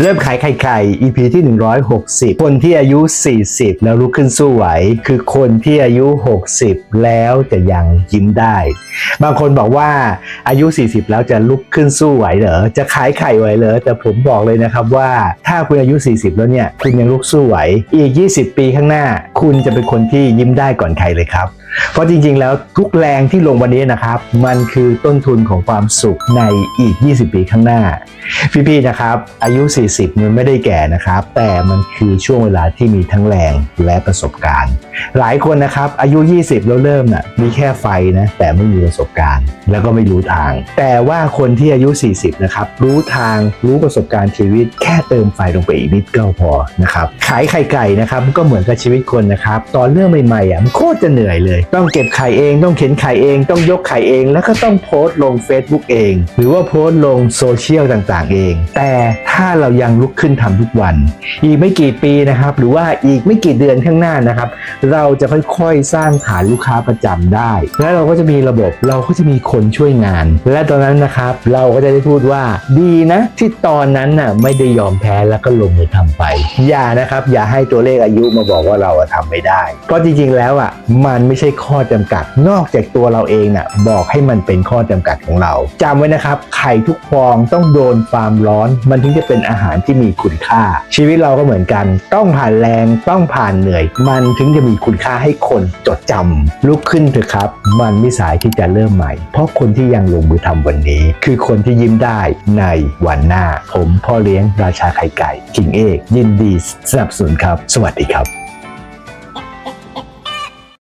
เริ่มขายไข่ไข่ EP ที่ 160 คนที่อายุ 40 แล้วลุกขึ้นสู้ไหว คือคนที่อายุ 60 แล้วจะยังยิ้มได้ บางคนบอกว่าอายุ 40 แล้วจะลุกขึ้นสู้ไหวเหรอ จะขายไข่ไหวเหรอ แต่ผมบอกเลยนะครับว่า ถ้าคุณอายุ 40 แล้วเนี่ย คุณยังลุกสู้ไหว อีก 20 ปีข้างหน้า คุณจะเป็นคนที่ยิ้มได้ก่อนใครเลยครับ เพราะจริงๆ แล้วทุกแรงที่ลงวันนี้นะครับ มันคือต้นทุนของความสุขในอีก 20 ปีข้างหน้า พี่ๆ นะครับ อายุ 40 มันไม่ได้แก่นะครับ แต่มันคือช่วงเวลาที่มีทั้งแรงและประสบการณ์ หลายคนนะครับอายุ 20 แล้วเริ่มน่ะมีแค่ไฟนะแต่ไม่มีประสบการณ์แล้วก็ไม่รู้ทาง แต่ว่าคนที่อายุ 40 นะครับ รู้ทางรู้ประสบการณ์ชีวิต แค่เติมไฟลงไปอีกนิดก็พอนะครับ ขายไข่ไก่นะครับก็เหมือนกับชีวิตคนนะครับ ตอนเริ่มใหม่ๆอะมันโคตรจะเหนื่อยเลย ต้องเก็บไข่เองต้องเข็นไข่เอง ต้องยกไข่เอง แล้วก็ต้องโพสต์ลง Facebook เอง หรือว่าโพสต์ลงโซเชียลต่างๆ เอง แต่ถ้าเรายังลุกขึ้นทำทุกวัน อีกไม่กี่ปีนะครับ หรือว่าอีกไม่กี่เดือนข้างหน้านะครับ เราจะค่อยๆสร้างฐานลูกค้าประจำได้ และเราก็จะมีระบบเราก็จะมีคนช่วยงาน และตอนนั้นนะครับ เราก็จะได้พูดว่าดีนะ ที่ตอนนั้นน่ะไม่ได้ยอมแพ้แล้วก็ลงมือทำไป อย่านะครับ อย่าให้ตัวเลขอายุมาบอกว่าเราอะทำไม่ได้เพราะจริงๆแล้วอะมันไม่ใช่ข้อจำกัด นอกจากตัวเราเองน่ะบอกให้มันเป็นข้อจำกัดของเราจำไว้นะครับไข่ทุกฟองต้องโดนความร้อน มันถึงจะเป็นอาหารที่มีคุณค่า ชีวิตเราก็เหมือนกัน ต้องผ่านแรงต้องผ่านเหนื่อย มันถึงจะมีคุณค่าให้คนจดจำลุกขึ้นเถอะครับ มันไม่สายที่จะเริ่มใหม่เพราะคนที่ยังลงมือทำวันนี้ คือคนที่ยิ้มได้ในวันหน้า ผมพ่อเลี้ยงราชาไข่ไก่กิ่งเอก ยินดีสนับสนุนครับ สวัสดีครับ